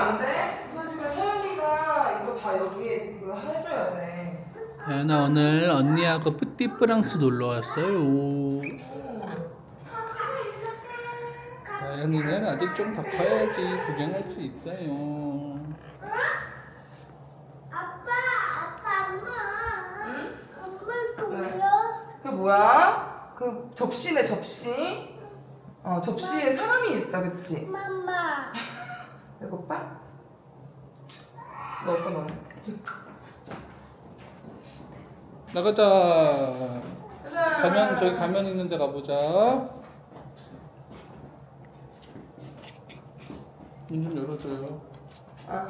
안 돼? 부서지면 서연이가 이거 다 여기에 이거 해줘야 돼. 다현아 오늘 언니하고 뿌띠프랑스 놀러 왔어요. 다현이는 아직 좀 더 커야지 구경할 수 있어요. 아빠, 아빠, 엄마. 엄마 거 뭐야? 그 뭐야? 그 접시네 접시. 어 접시에 사람이 있다 그치? 엄마. 배고파? 너 오빠 너. 나가자. 가자. 가면 저기 가면 있는 데 가보자. 문 좀 열어줘요. 아.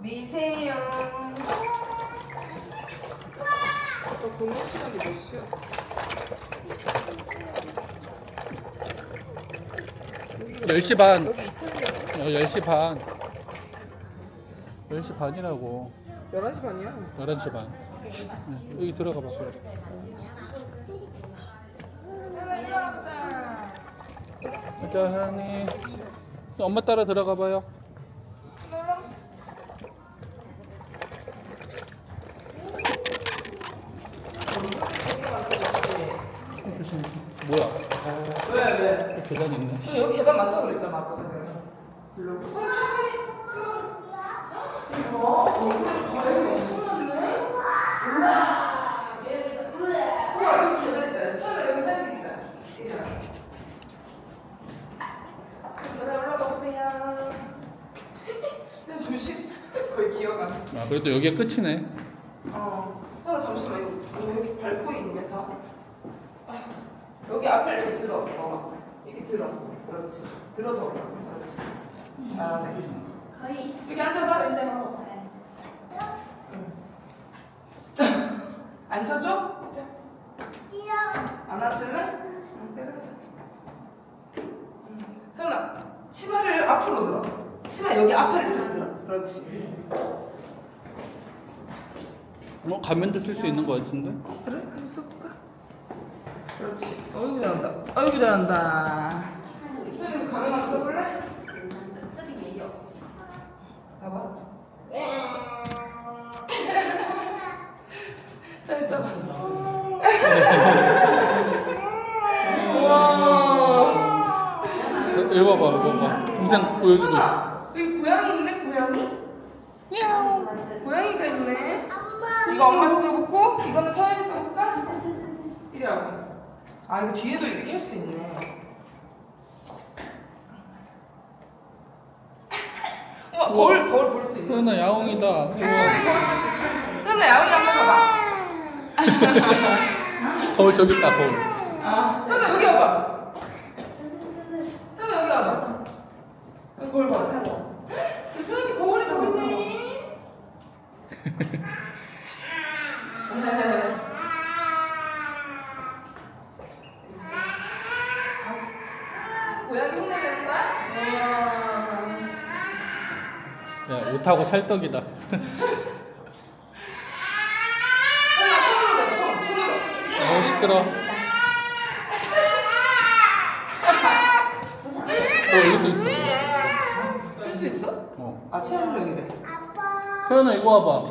미세요. 저 공부 시간이 몇 시야? 열시 반. 어, 10시 반. 10시 반이라고. 11시 반이야. 11시 반. 응, 여기 들어가 봐. 와보자. 자, 하연이. 엄마 따라 들어가 봐요. 뭐야? 왜 왜? 계단 있네. 여기 계단 많다고 그랬잖아 아까 아, 그래도 여기가 끝이네. 어. 잠시만 이거 왜 이렇게 밟고 있냐 다. 아, 여기 앞에 이렇게 들어. 봐봐. 이렇게 들어. 그렇지. 들어서 올라. 그렇지. 잘하네. 거의. 여기 앉아봐 이제. 응. 앉혀줘? 안 앉을래? 응, 때려보자. 응. 세훈아, 치마를 앞으로 들어. 치마 여기 앞에를 이렇게 들어. 그렇지. 어, 가면도 쓸 수 있는 거 같은데? 그래? 한번 써볼까? 그렇지. 어이구 잘한다. 어이구 잘한다. 봐봐, 이거 봐. 동생 보여주고 있어. 여기 고양이 있네, 고양이. 고양이가 있네. 엄마. 이거 엄마 써볼고, 이거는 서연이 써볼까? 이리 와봐. 아, 이거 뒤에도 이렇게 할 수 있네. 우와, 거울, 거울 볼 수 있네. 서연아 야옹이다. 우와. 서연아, 야옹이 한번 봐봐. 거울 저기 있다, 거울. 아, 서연아, 여기 와봐. 서연아, 여기 와봐. 여기 거울 봐봐. 서연이 거울이 저기 있네. 고양이 흉내내는 거야? 우와. 야, 옷하고 찰떡이다. 어, 시끄러. 어, 여기도 있어. 쓸 수 있어? 어. 아, 체험용이래. 아빠. 서연아, 이거 와봐.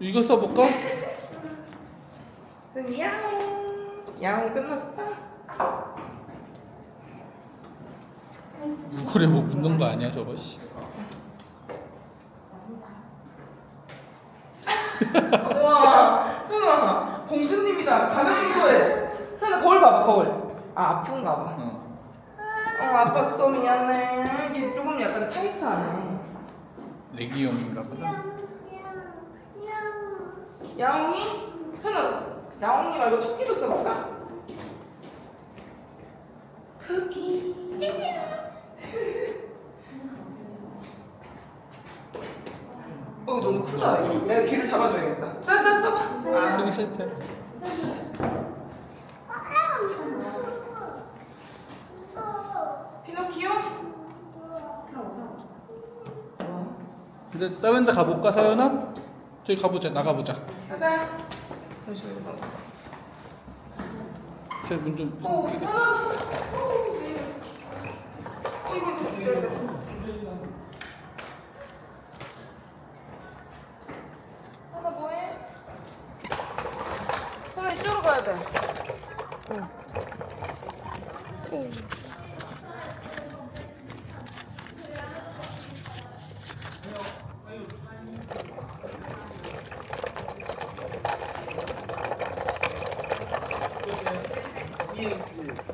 이거 써볼까? 그럼 야옹. 야옹 끝났어? 그래, 뭐 묻는 거 아니야, 저거, 씨. 우와, 선아, 공주님이다. 가면 이거해. 선아, 거울 봐봐, 거울. 아, 아픈가 봐. 어. 어, 아팠어, 미안해. 이게 조금 약간 타이트하네. 레기용인가 보다. 냥. 야옹이? 선아, 야옹이 말고 토끼도 써볼까? 토끼. 어, 너무 크다. 이거. 내가 귀를 잡아줘야겠다. 짜자 써봐. 아, 쓰기 싫대. 피노키오? 근데 다른 데 가볼까, 서연아? 저기 가보자, 나가보자. 가자. 잠시만요. 저문 좀. 어, 하나, 어, 네. 아이고.面具、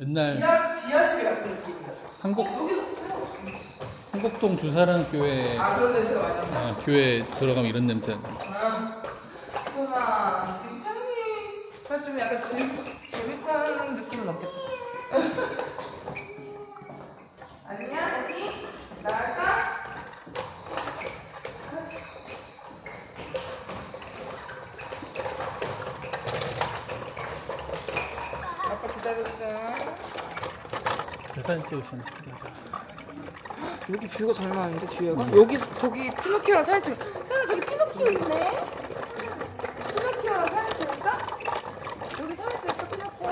옛날 지하 지하실 같은 느낌이야. 상곡 여기도 필요 상곡동 주사랑 교회 아 그런 냄새가 많이 난다. 아, 교회 들어가면 이런 냄새 나. 아, 그만. 이창이 좀 약간 재밌 재밌어하는 느낌은 없겠다. 아니야, 언니? 나갈까? 기다려주자. 사진 찍으시네 여기 뷰가 장난 아닌데 뒤에가? 여기 저기 피노키오랑 사진 찍. 사진 저기 피노키오 있네. 피노키오랑 사진 찍을까? 여기 사진 찍을까 피노키오?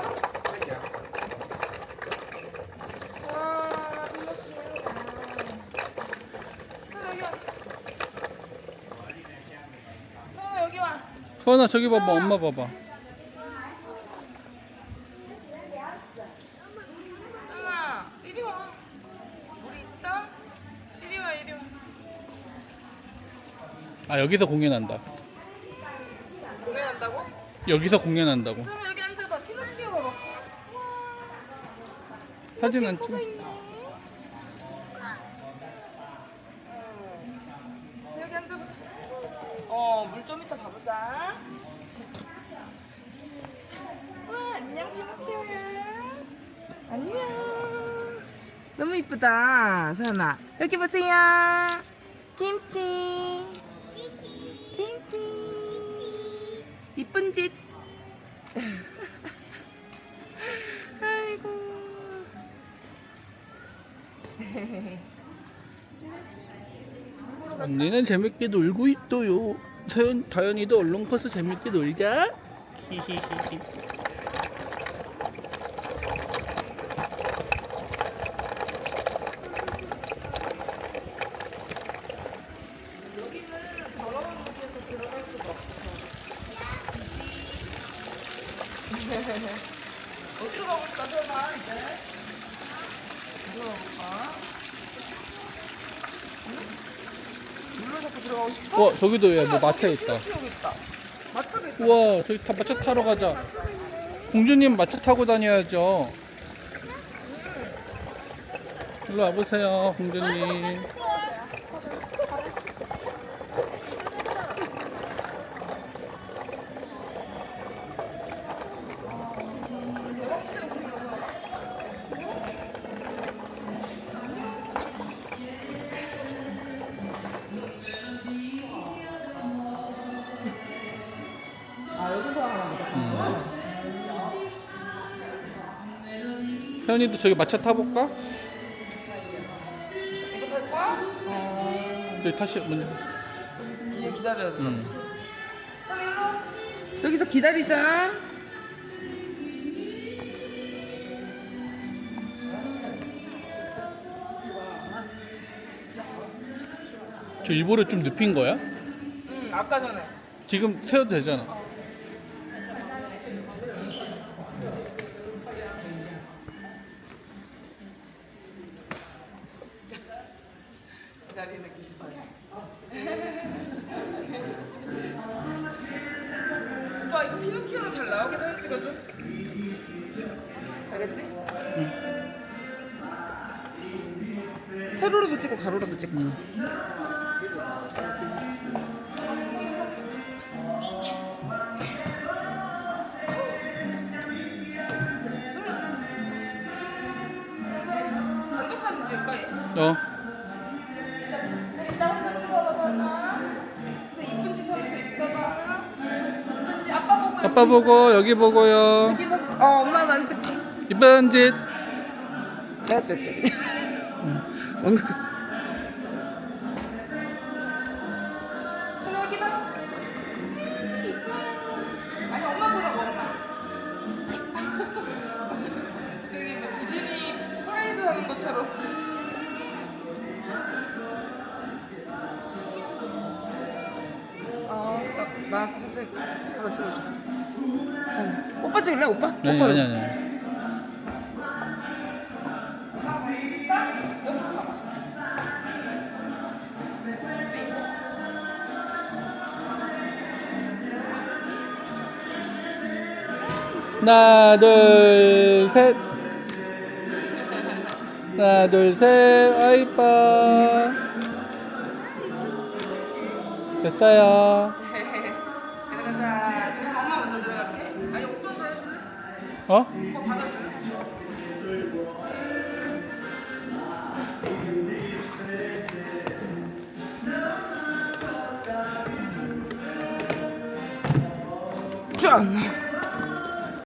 와 피노키오다. 아, 여기 와. 어 여기 와. 서원아 저기 봐봐 엄마 봐봐 엄마 이리 와. 우리 있어? 이리 와 이리 와. 아 여기서 공연한다 공연한다고? 여기서 공연한다고 그럼 여기 앉아봐. 피노키오 봐봐. 사진 안 찍어 있네. 여기 앉아보자. 어, 물 좀 이따 봐보자. 와, 안녕, 피노키오야. 안녕. 너무 이쁘다, 서연아. 여기 보세요. 김치. 이쁜 짓. 아이고. 언니는 재밌게 놀고 있어요 서연 다현이도 얼른 커서 재밌게 놀자 히히히히 여기는 더러운 물에서 들어갈 수가 없어. 어디로 가볼까, 설마, 이제? 어디로 가볼까? 응? 물로 자꾸 들어가고 싶어? 와 저기도 야뭐 마차 있다. 마차가 있다. 우와 저기 다 마차 타러 가자 공주님 마차 타고 다녀야죠 일로 와보세요 공주님 서연이도 저기 마차 타볼까? 이거 탈 거야? 어. 저기 타시 먼저 이제 기다려야 돼. 응. 여기서 기다리자. 저 일부러 좀 눕힌 거야? 응, 아까 전에. 지금 세워도 되잖아 피노키오로 잘 나오게 사진 찍어줘. 알겠지? 응. 세로로도 찍고 가로로도 찍고. 단독 사진 찍을까? 얘? 어 아빠 보고 여기 보고요 여기 보고 어 엄마 난 찍게 이쁜 짓 내가 찍게 엉- 그래 여기다. 아니 엄마 보라고 엄마. 저기 뭐 디즈니 프라이드 하는 것처럼. 어, 나, 나 사실 이거 찍어줘. 어. 오빠 찍을래 오빠? 아니 오빠 아니 아니. 하나 둘 셋. 하나 둘 셋. 아이빠. 됐다요. 지금 엄마 먼저 들어갈게. 아니 오빠가 해줄래? 어? 오빠 받아줄래? 짠!